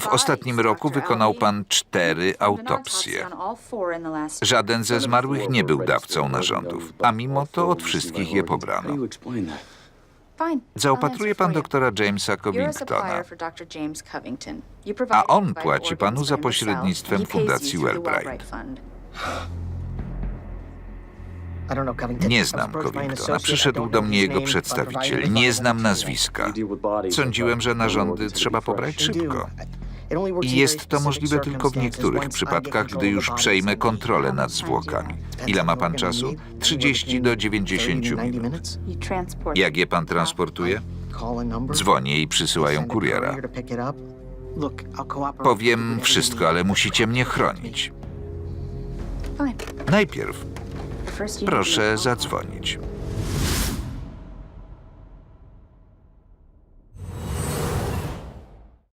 W ostatnim roku wykonał pan cztery autopsje. Żaden ze zmarłych nie był dawcą narządów, a mimo to od wszystkich je pobrano. Zaopatruje pan doktora Jamesa Covingtona, a on płaci panu za pośrednictwem Fundacji Wellbright. Nie znam Covingtona. Przyszedł do mnie jego przedstawiciel. Nie znam nazwiska. Sądziłem, że narządy trzeba pobrać szybko. I jest to możliwe tylko w niektórych przypadkach, gdy już przejmę kontrolę nad zwłokami. Ile ma pan czasu? 30 do 90 minut. Jak je pan transportuje? Dzwonię i przysyłają kuriera. Powiem wszystko, ale musicie mnie chronić. Najpierw Proszę zadzwonić.